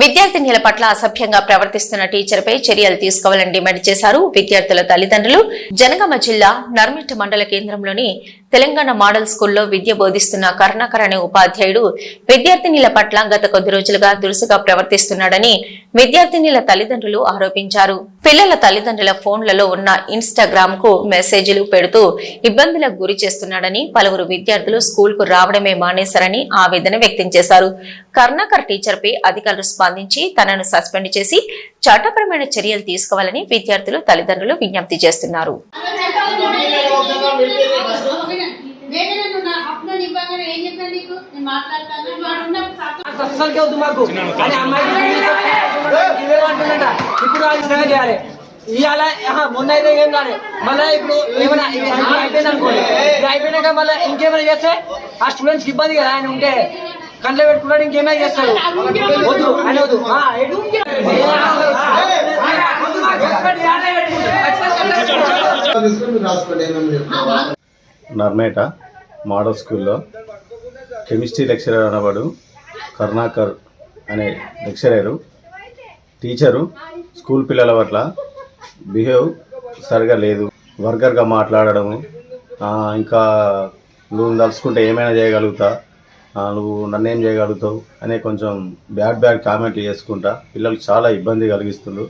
విద్యార్థినిల పట్ల అసభ్యంగా ప్రవర్తిస్తున్న టీచర్పై చర్యలు తీసుకోవాలని డిమాండ్ చేశారు విద్యార్థుల తల్లిదండ్రులు. జనగామ జిల్లా నర్మిట్ మండల కేంద్రంలోని తెలంగాణ మోడల్ స్కూల్లో విద్య బోధిస్తున్న కరుణాకర్ అనే ఉపాధ్యాయుడు విద్యార్థినిల పట్ల గత కొద్ది రోజులుగా దురుసుగా ప్రవర్తిస్తున్నాడని విద్యార్థినిల తల్లిదండ్రులు ఆరోపించారు. పిల్లల తల్లిదండ్రుల ఫోన్లలో ఉన్న ఇన్స్టాగ్రామ్కు మెసేజ్లు పెడుతూ ఇబ్బందులకు గురి చేస్తున్నాడని పలువురు విద్యార్థులు స్కూల్కు రావడమే మానేశారని ఆవేదన వ్యక్తం చేశారు. కరుణాకర్ టీచర్ పై అధికారులు స్పందించి తనను సస్పెండ్ చేసి చట్టపరమైన చర్యలు తీసుకోవాలని విద్యార్థులు తల్లిదండ్రులు విజ్ఞప్తి చేస్తున్నారు. నేను మాట్లాడతాను వాడు ఉన్నప్పుడు సాకు- అస్సలకి వద్దు మాకు అని అమ్మాయికి ఇవే అంటున్నట ఇప్పుడు అది సేవ చేయాలి ఇవాళ మొన్న అయితే ఏం కాదు మళ్ళీ ఇప్పుడు ఏమైనా ఇది అయిపోయింది అనుకోండి ఇది అయిపోయినాక మళ్ళీ ఇంకేమైనా చేస్తే ఆ స్టూడెంట్స్కి ఇబ్బంది కదా ఆయన ఉంటే కంట్లో పెట్టుకున్నాడు ఇంకేమైనా చేస్తాడు వద్దు ఆయన వద్దు నర్మేట మోడల్ స్కూల్లో కెమిస్ట్రీ లెక్చరర్ అనబడు కరుణాకర్ అనే లెక్చరరు టీచరు స్కూల్ పిల్లల పట్ల బిహేవ్ సరిగా లేదు. వర్గర్గా మాట్లాడడము ఇంకా నువ్వు తలుచుకుంటే ఏమైనా చేయగలుగుతా నువ్వు నన్నేం చేయగలుగుతావు అనే కొంచెం బ్యాడ్ బ్యాడ్ కామెంట్లు చేసుకుంటా పిల్లలకు చాలా ఇబ్బంది కలిగిస్తుండ్రు.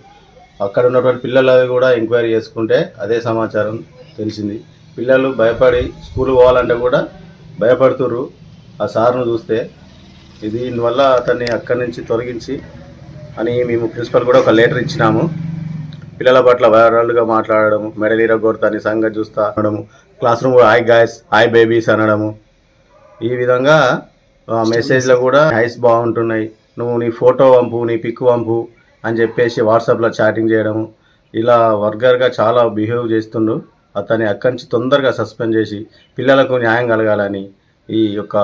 అక్కడ ఉన్నటువంటి పిల్లలు కూడా ఎంక్వైరీ చేసుకుంటే అదే సమాచారం తెలిసింది. పిల్లలు భయపడి స్కూల్ పోవాలంటే కూడా భయపడుతుర్రు ఆ సార్ను చూస్తే దీనివల్ల అతన్ని అక్కడి నుంచి తొలగించి అని మేము ప్రిన్సిపల్ కూడా ఒక లెటర్ ఇచ్చినాము. పిల్లల పట్ల వైరల్గా మాట్లాడడం మెడలీర కొడతాని సంగతి చూస్తా అనడము classroom hi guys hi babies అనడము. ఈ విధంగా ఆ మెసేజ్లో కూడా హైస్ బాగుంటున్నాయి. నువ్వు నీ ఫోటో పంపు నీ పిక్ పంపు అని చెప్పేసి వాట్సాప్లో చాటింగ్ చేయడము. ఇలా వర్గర్గా చాలా బిహేవ్ చేస్తుండు. అతన్ని అక్కడి నుంచి తొందరగా సస్పెండ్ చేసి పిల్లలకు న్యాయం కలగాలని ఈ యొక్క